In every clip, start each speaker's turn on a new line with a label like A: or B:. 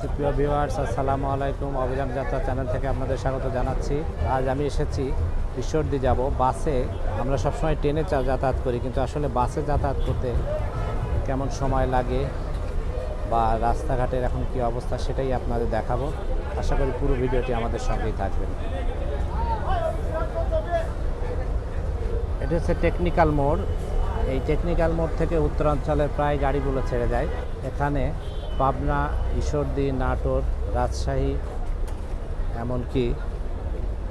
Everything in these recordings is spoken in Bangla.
A: সুপ্রিয় ভিউয়ার্স, আসসালামু আলাইকুম। অভিযান যাত্রা চ্যানেল থেকে আপনাদের স্বাগত জানাচ্ছি। আজ আমি এসেছি ঈশ্বরদী যাব। বাসে আমরা সবসময় ট্রেনে যাতায়াত করি, কিন্তু আসলে বাসে যাতায়াত করতে কেমন সময় লাগে বা রাস্তাঘাটের এখন কি অবস্থা সেটাই আপনাদের দেখাবো। আশা করি পুরো ভিডিওটি আমাদের সঙ্গেই থাকবেন। এটা হচ্ছে টেকনিক্যাল মোড়। এই টেকনিক্যাল মোড় থেকে উত্তরাঞ্চলের প্রায় গাড়িগুলো ছেড়ে যায়। এখানে পাবনা, ঈশ্বরদী, নাটোর, রাজশাহী, এমনকি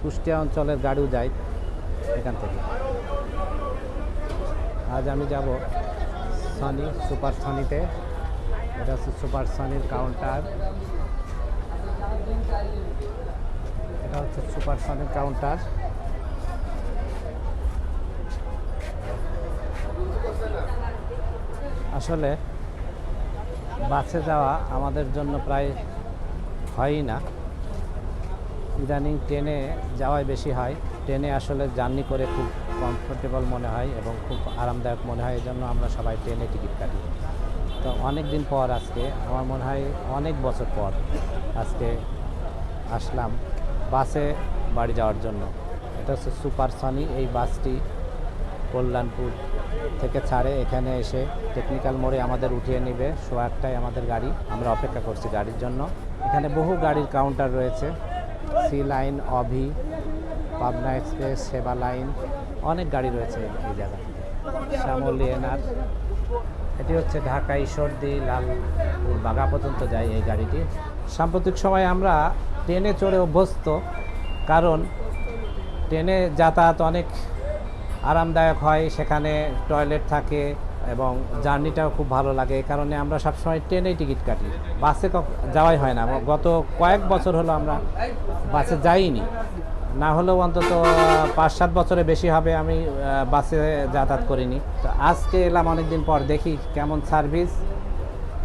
A: কুষ্টিয়া অঞ্চলের গাড়িও যায় এখান থেকে। আজ আমি যাব সনি, সুপার সনিতে। এটা হচ্ছে সুপার সনির কাউন্টার। এটা হচ্ছে সুপার সনির কাউন্টার। আসলে বাসে যাওয়া আমাদের জন্য প্রায় হয়ই না। ইদানিং ট্রেনে যাওয়াই বেশি হয়। ট্রেনে আসলে জার্নি করে খুব কমফোর্টেবল মনে হয় এবং খুব আরামদায়ক মনে হয়। এই জন্য আমরা সবাই ট্রেনে টিকিট কাটি তো অনেক দিন পর আজকে, আমার মনে হয় অনেক বছর পর আজকে আসলাম বাসে বাড়ি যাওয়ার জন্য। এটা হচ্ছে সুপার সনি। এই বাসটি কল্যাণপুর থেকে ছাড়ে, এখানে এসে টেকনিক্যাল মোড়ে আমাদের উঠিয়ে নেবে শো একটাই আমাদের গাড়ি। আমরা অপেক্ষা করছি গাড়ির জন্য। এখানে বহু গাড়ির কাউন্টার রয়েছে। C line Abhi, Pabna express, Seba line অনেক গাড়ি রয়েছে এই জায়গায় শ্যামলী এনার এটি হচ্ছে ঢাকা, ঈশ্বরদী, লালপুর বাগা পর্যন্ত যায় এই গাড়িটি। সাম্প্রতিক সময়ে আমরা ট্রেনে চড়ে অভ্যস্ত, কারণ ট্রেনে যাতায়াত অনেক আরামদায়ক হয়, সেখানে টয়লেট থাকে এবং জার্নিটাও খুব ভালো লাগে। এই কারণে আমরা সবসময় ট্রেনেই টিকিট কাটি। বাসে যাওয়াই হয় না। গত কয়েক বছর হলো আমরা বাসে যাইনি। না হলেও অন্তত পাঁচ সাত বছরে বেশি হবে আমি বাসে যাতায়াত করিনি। তো আজকে এলাম অনেকদিন পর দেখি কেমন সার্ভিস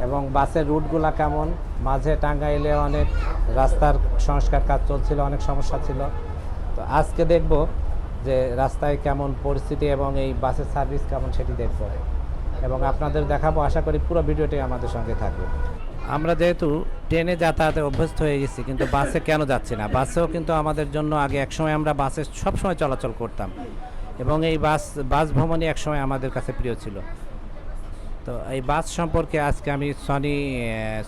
A: এবং বাসের রুটগুলো কেমন। মাঝে টাঙ্গাইলে অনেক রাস্তার সংস্কার কাজ চলছিল, অনেক সমস্যা ছিল। তো আজকে দেখব যে রাস্তায় কেমন পরিস্থিতি এবং এই বাসের সার্ভিস কেমন সেটি দেখব। এবং আপনাদের দেখাবো, আশা করি পুরো ভিডিওটি আমাদের সঙ্গে থাকবে। আমরা যেহেতু ট্রেনে যাতায়াতে অভ্যস্ত হয়ে গেছি, কিন্তু বাসে কেন যাচ্ছি না? বাসেও কিন্তু আমাদের জন্য আগে একসময় আমরা বাসে সবসময় চলাচল করতাম। এবং এই বাস বাস ভ্রমণই একসময় আমাদের কাছে প্রিয় ছিল। তো এই বাস সম্পর্কে আজকে আমি সনি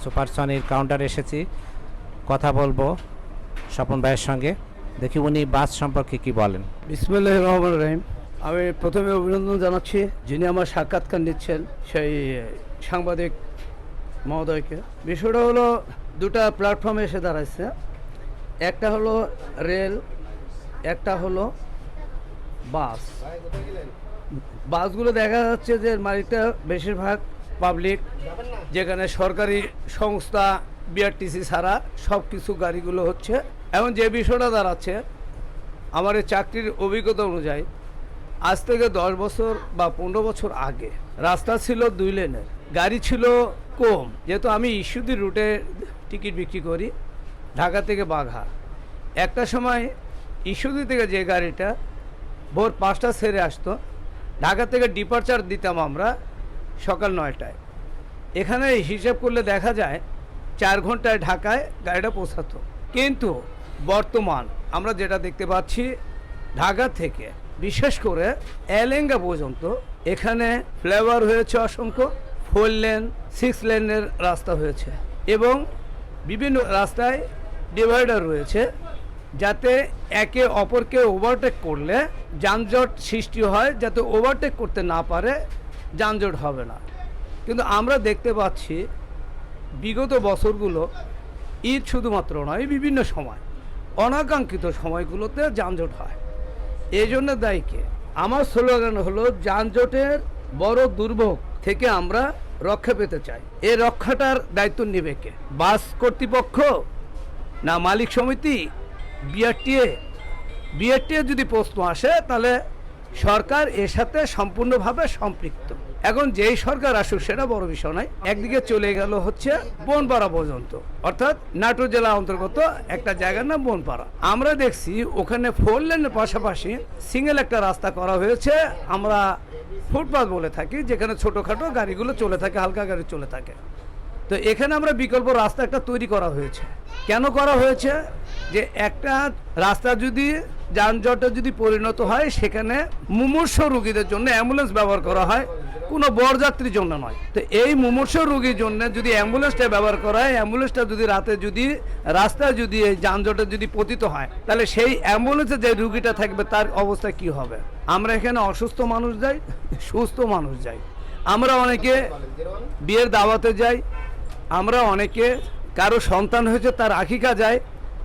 A: সুপার সনির কাউন্টারে এসেছি। কথা বলব স্বপন ভাইয়ের সঙ্গে। দেখি উনি বাস সম্পর্কে কি বলেন।
B: বিসমুল্লাহ রহমান রহিম। আমি প্রথমে অভিনন্দন জানাচ্ছি যিনি আমার সাক্ষাৎকার নিচ্ছেন সেই সাংবাদিক মহোদয়কে। বিষয়টা হলো দুটা প্ল্যাটফর্মে এসে দাঁড়াইছে। একটা হলো রেল, একটা হলো বাস। বাসগুলো দেখা যাচ্ছে যে মালিকটা বেশিরভাগ পাবলিক যেখানে সরকারি সংস্থা বিআরটিসি ছাড়া সব কিছু গাড়িগুলো হচ্ছে এখন যে বিষয়টা দাঁড়াচ্ছে, আমার চাকরির অভিজ্ঞতা অনুযায়ী, আজ থেকে দশ বছর বা পনেরো বছর আগে রাস্তা ছিল দুই লেনের, গাড়ি ছিল কম। যেহেতু আমি ইস্যুদি রুটে টিকিট বিক্রি করি, ঢাকা থেকে বাঘা। একটা সময় ইস্যুদি থেকে যে গাড়িটা ভোর পাঁচটা সেরে আসতো, ঢাকা থেকে ডিপার্চার দিতাম আমরা সকাল নয়টায়। এখানে হিসাব করলে দেখা যায়, চার ঘন্টায় ঢাকায় গাড়িটা পৌঁছাতো। কিন্তু বর্তমান আমরা যেটা দেখতে পাচ্ছি, ঢাকা থেকে বিশেষ করে এলেঙ্গা পর্যন্ত এখানে ফ্লেভার হয়েছে অসংখ্য, ফোর লেন, সিক্স লেনের রাস্তা হয়েছে এবং বিভিন্ন রাস্তায় ডিভাইডার রয়েছে যাতে একে অপরকে ওভারটেক করলে যানজট সৃষ্টি হয়, যাতে ওভারটেক করতে না পারে, যানজট হবে না। কিন্তু আমরা দেখতে পাচ্ছি, বিগত বছরগুলো ঈদ শুধুমাত্র নয়, বিভিন্ন সময় অনাকাঙ্ক্ষিত সময়গুলোতে যানজট হয়। এই জন্য দায়ীকে আমার স্লোগান হলো, যানজটের বড় দুর্ভোগ থেকে আমরা রক্ষা পেতে চাই। এ রক্ষাটার দায়িত্ব নেবে কে? বাস কর্তৃপক্ষ না মালিক সমিতি? বিআরটিএ? বিআরটিএ যদি প্রশ্ন আসে, তাহলে সরকার এর সাথে সম্পূর্ণভাবে সম্পৃক্ত। এখন যেই সরকার আসুক, সেটা বড় বিষয় নয়। একদিকে চলে গেল হচ্ছে বনপাড়া পর্যন্ত। অর্থাৎ নাটোর জেলা অন্তর্গত একটা জায়গার নাম বনপাড়া। আমরা দেখছি ওখানে ফোর লেনের পাশাপাশি সিঙ্গেল একটা রাস্তা করা হয়েছে। আমরা ফুটপাথ বলে থাকি, যেখানে ছোটোখাটো গাড়িগুলো চলে থাকে, হালকা গাড়ি চলে থাকে। তো এখানে আমরা বিকল্প রাস্তা একটা তৈরি করা হয়েছে। কেন করা হয়েছে? যে একটা রাস্তা যদি যানজটে যদি পরিণত হয়, সেখানে মুমূর্ষ রুগীদের জন্য অ্যাম্বুলেন্স ব্যবহার করা হয়। কোনো বরযাত্রীর জন্য নয়। তো এই মুমূর্ষ রোগীর জন্য যদি অ্যাম্বুলেন্সটা ব্যবহার করা হয়, অ্যাম্বুলেন্সটা যদি রাতে যদি, রাস্তায় যদি এই যানজটে যদি পতিত হয়, তাহলে সেই অ্যাম্বুলেন্সে যে রুগীটা থাকবে, তার অবস্থা কি হবে? আমরা এখানে অসুস্থ মানুষ যাই, সুস্থ মানুষ যাই। আমরা অনেকে বিয়ের দাওয়াতে যাই, আমরা অনেকে কারও সন্তান হয়েছে তার আকিকা যায়,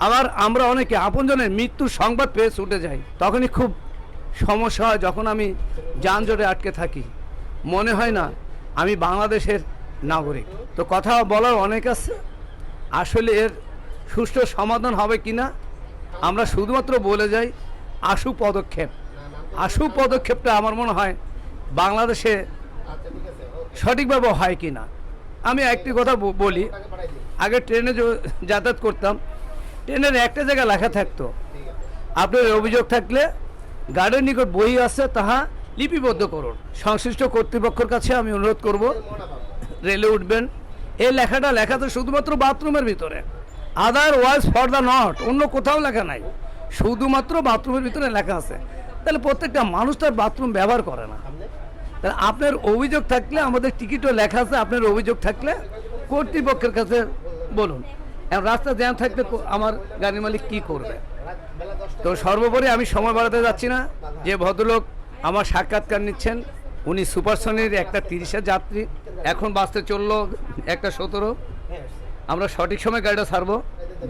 B: আবার আমরা অনেকে আপনজনের মৃত্যুর সংবাদ পেয়ে ছুটে যাই। তখনই খুব সমস্যা হয় যখন আমি যানজটে আটকে থাকি। মনে হয় না আমি বাংলাদেশের নাগরিক। তো কথা বলার অনেক আছে। আসলে এর সুষ্ঠু সমাধান হবে কি না আমরা শুধুমাত্র বলে যাই, আশু পদক্ষেপ। আশু পদক্ষেপটা আমার মনে হয় বাংলাদেশে সঠিকভাবে হয় কি না আমি একটি কথা বলি, আগে ট্রেনে যাতায়াত করতাম, ট্রেনের একটা জায়গায় লেখা থাকতো আপনার অভিযোগ থাকলে গার্ডের নিকট বই আছে, তাহা লিপিবদ্ধ করুন। সংশ্লিষ্ট কর্তৃপক্ষের কাছে আমি অনুরোধ করব, রেলে উঠবেন। এই লেখাটা লেখা তো শুধুমাত্র বাথরুমের ভিতরে। Otherwise for the not অন্য কোথাও লেখা নাই। শুধুমাত্র বাথরুমের ভিতরে লেখা আছে। তাহলে প্রত্যেকটা মানুষ তার বাথরুম ব্যবহার করে না। তাহলে আপনার অভিযোগ থাকলে, আমাদের টিকিটও লেখা আছে, আপনার অভিযোগ থাকলে কর্তৃপক্ষের কাছে বলুন। রাস্তা জ্যাম থাকলে আমার গাড়ির মালিক কি করবে? তো সর্বোপরি আমি সময় বাড়াতে যাচ্ছি না। যে ভদ্রলোক আমার সাক্ষাৎকার নিচ্ছেন। উনি সুপারসনির একটা তিরিশের যাত্রী। এখন বাসতে চলল একটা সতেরো। আমরা সঠিক সময় গাড়িটা ছাড়বো।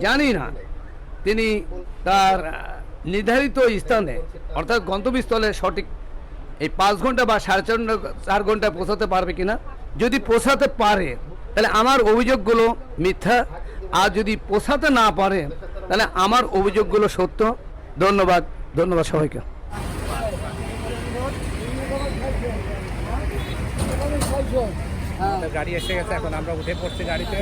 B: জানি না। তিনি তার নির্ধারিত স্থানে, অর্থাৎ গন্তব্যস্থলে সঠিক এই পাঁচ ঘণ্টা বা সাড়ে চার ঘণ্টা, চার ঘন্টায় পৌঁছাতে পারবে কিনা? যদি পৌঁছাতে পারে, তাহলে আমার অভিযোগগুলো মিথ্যা। আর যদি পৌঁছাতে না পারে, তাহলে আমার অভিযোগগুলো সত্য। ধন্যবাদ। ধন্যবাদ সবাইকে।
A: গাড়ি এসে গেছে এখন আমরা উঠে পড়ছি গাড়িতে।